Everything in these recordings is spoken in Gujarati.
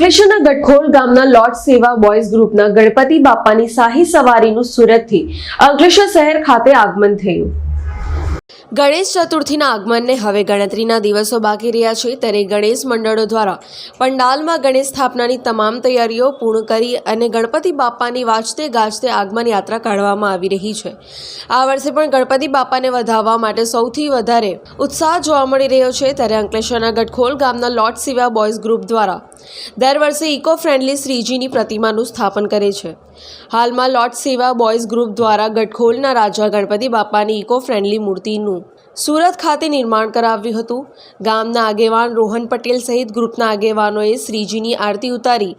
અંકલેશ્વરના ગટખોલ ગામના લોર્ડ સેવા બોયઝ ગ્રુપના ગણપતિ બાપાની શાહી સવારીનું સુરતથી અંકલેશ્વર શહેર ખાતે આગમન થયું. ગણેશ ચતુર્થીના આગમનને હવે ગણતરીના દિવસો બાકી રહ્યા છે ત્યારે ગણેશ મંડળો દ્વારા પંડાલમાં ગણેશ સ્થાપનાની તમામ તૈયારીઓ પૂર્ણ કરી અને ગણપતિ બાપાની વાજતે ગાજતે આગમન યાત્રા કાઢવામાં આવી રહી છે. આ વર્ષે પણ ગણપતિ બાપાને વધાવવા માટે સૌથી વધારે ઉત્સાહ જોવા મળી રહ્યો છે ત્યારે અંકલેશ્વરના ગઢખોલ ગામના લોર્ડ સિવા બોયઝ ગ્રુપ દ્વારા દર વર્ષે ઇકો ફ્રેન્ડલી શ્રીજીની પ્રતિમાનું સ્થાપન કરે છે. હાલમાં લોટ સેવા બોયઝ ગ્રુપ દ્વારા ગટખોલના રાજા ગણપતિ બાપાની ઇકો ફ્રેન્ડલી મૂર્તિનું સુરત ખાતે નિર્માણ કરાવ્યું હતું. ગામના આગેવાન રોહન પટેલ સહિત ગ્રુપના આગેવાનોએ શ્રીજીની આરતી ઉતારી.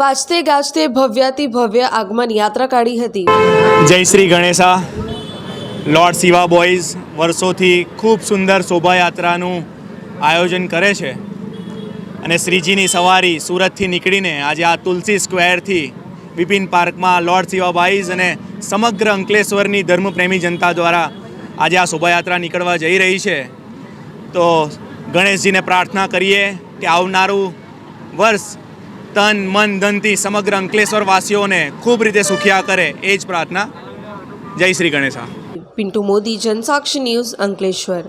વાંચતે ગાજતે ભવ્યાતિ ભવ્ય આગમન યાત્રા કાઢી હતી. જય શ્રી ગણેશા. લોર્ડ શિવા બોયઝ વર્ષોથી ખૂબ સુંદર શોભાયાત્રાનું આયોજન કરે છે. અને શ્રીજીની સવારી સુરતથી નીકળીને આજે આ તુલસી સ્ક્વેરથી વિપિન પાર્કમાં લોર્ડ શિવા બોયઝ અને સમગ્ર અંકલેશ્વરની ધર્મપ્રેમી જનતા દ્વારા આજે આ શોભાયાત્રા નીકળવા જઈ રહી છે. તો ગણેશજીને પ્રાર્થના કરીએ કે આવનારું વર્ષ તન, મન, ધનથી સમગ્ર અંકલેશ્વર વાસીઓને ખૂબ રીતે સુખિયા કરે, એ જ પ્રાર્થના. જય શ્રી ગણેશા. પિન્ટુ મોદી, જનસાક્ષી ન્યૂઝ અંકલેશ્વર.